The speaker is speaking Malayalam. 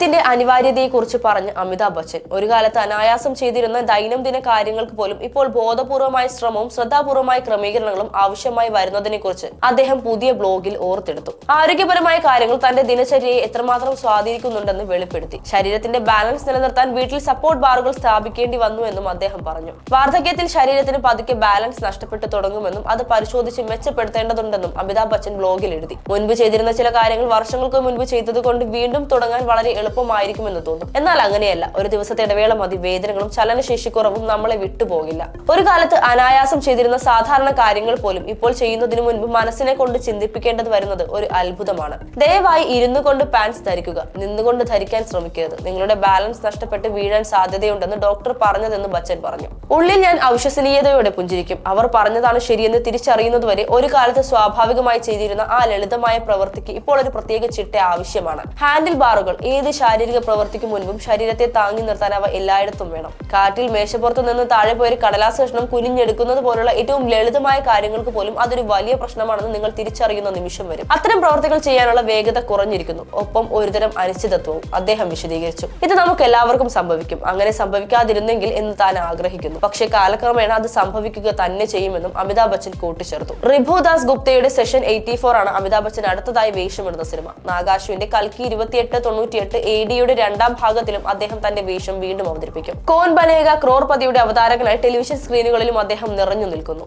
അനിവാര്യതയെക്കുറിച്ച് പറഞ്ഞ് അമിതാഭ് ബച്ചൻ. ഒരു കാലത്ത് അനായാസം ചെയ്തിരുന്ന ദൈനംദിന കാര്യങ്ങൾക്ക് പോലും ഇപ്പോൾ ബോധപൂർവമായ ശ്രമവും ശ്രദ്ധാപൂർവമായ ക്രമീകരണങ്ങളും ആവശ്യമായി വരുന്നതിനെക്കുറിച്ച് അദ്ദേഹം പുതിയ ബ്ലോഗിൽ ഓർത്തെടുത്തു. ആരോഗ്യപരമായ കാര്യങ്ങൾ തന്റെ ദിനചര്യയെ എത്രമാത്രം സ്വാധീനിക്കുന്നുണ്ടെന്ന് വെളിപ്പെടുത്തി. ശരീരത്തിന്റെ ബാലൻസ് നിലനിർത്താൻ വീട്ടിൽ സപ്പോർട്ട് ബാറുകൾ സ്ഥാപിക്കേണ്ടി വന്നു എന്നും അദ്ദേഹം പറഞ്ഞു. വാർദ്ധക്യത്തിൽ ശരീരത്തിന് പതുക്കെ ബാലൻസ് നഷ്ടപ്പെട്ടു തുടങ്ങുമെന്നും അത് പരിശോധിച്ച് മെച്ചപ്പെടുത്തേണ്ടതുണ്ടെന്നും അമിതാഭ് ബച്ചൻ ബ്ലോഗിൽ എഴുതി. മുൻപ് ചെയ്തിരുന്ന ചില കാര്യങ്ങൾ വർഷങ്ങൾക്ക് മുൻപ് ചെയ്തതുകൊണ്ട് വീണ്ടും തുടങ്ങാൻ വളരെ എളുപ്പമായിരിക്കുമെന്ന് തോന്നും. എന്നാൽ അങ്ങനെയല്ല. ഒരു ദിവസത്തെ ഇടവേള മതി. വേദനകളും ചലനശേഷിക്കുറവും നമ്മളെ വിട്ടുപോകില്ല ഒരു കാലത്ത് അനായാസം ചെയ്തിരുന്ന സാധാരണ കാര്യങ്ങൾ പോലും ഇപ്പോൾ ചെയ്യുന്നതിന് മുൻപ് മനസ്സിനെ കൊണ്ട് ചിന്തിപ്പിക്കേണ്ടത് വരുന്നത് ഒരു അത്ഭുതമാണ്. ദയവായി ഇരുന്നു കൊണ്ട് പാൻസ് ധരിക്കുക. നിന്നുകൊണ്ട് ധരിക്കാൻ ശ്രമിക്കരുത്. നിങ്ങളുടെ ബാലൻസ് നഷ്ടപ്പെട്ട് വീഴാൻ സാധ്യതയുണ്ടെന്ന് ഡോക്ടർ പറഞ്ഞതെന്ന് ബച്ചൻ പറഞ്ഞു. ഉള്ളിൽ ഞാൻ അവിശ്വസനീയതയോടെ പുഞ്ചിരിക്കും. അവർ പറഞ്ഞതാണ് ശരിയെന്ന് തിരിച്ചറിയുന്നതുവരെ ഒരു കാലത്ത് സ്വാഭാവികമായി ചെയ്തിരുന്ന ആ ലളിതമായ പ്രവൃത്തിക്ക് ഇപ്പോൾ ഒരു പ്രത്യേക ചിട്ട ആവശ്യമാണ്. ഹാൻഡിൽ ബാറുകൾ ഏത് ശാരീരിക പ്രവൃത്തിക്ക് മുൻപും ശരീരത്തെ താങ്ങി നിർത്താൻ അവ എല്ലായിടത്തും വേണം. കാറ്റിൽ മേശപ്പുറത്ത് നിന്ന് താഴെ പോയൊരു കടലാസ് കഷ്ണം കുനിഞ്ഞെടുക്കുന്നത് പോലുള്ള ഏറ്റവും ലളിതമായ കാര്യങ്ങൾക്ക് പോലും അതൊരു വലിയ പ്രശ്നമാണെന്ന് നിങ്ങൾ തിരിച്ചറിയുന്ന നിമിഷം വരും. അത്തരം പ്രവർത്തികൾ ചെയ്യാനുള്ള വേഗത കുറഞ്ഞിരിക്കുന്നു. ഒപ്പം ഒരുതരം അനിശ്ചിതത്വവും അദ്ദേഹം വിശദീകരിച്ചു. ഇത് നമുക്ക് എല്ലാവർക്കും സംഭവിക്കും. അങ്ങനെ സംഭവിക്കാതിരുന്നെങ്കിൽ എന്ന് താൻ ആഗ്രഹിക്കുന്നു. പക്ഷേ കാലക്രമേണ അത് സംഭവിക്കുക തന്നെ ചെയ്യുമെന്നും അമിതാഭ് ബച്ചൻ കൂട്ടിച്ചേർത്തു. റിഭുദാസ് ഗുപ്തയുടെ സെഷൻ എയ്റ്റി ഫോർ ആണ് അമിതാഭ് ബച്ചൻ അടുത്തതായി വേഷമിടുന്ന സിനിമ. നാഗാശുവിന്റെ കൽക്കി ഇരുപത്തിയെട്ട് തൊണ്ണൂറ്റിയെട്ട് എ ഡിയുടെ രണ്ടാം ഭാഗത്തിലും അദ്ദേഹം തന്റെ വേഷം വീണ്ടും അവതരിപ്പിക്കും. കോൻ ബനേഗ ക്രോർപതിയുടെ അവതാരകനായി ടെലിവിഷൻ സ്ക്രീനുകളിലും അദ്ദേഹം നിറഞ്ഞു നിൽക്കുന്നു.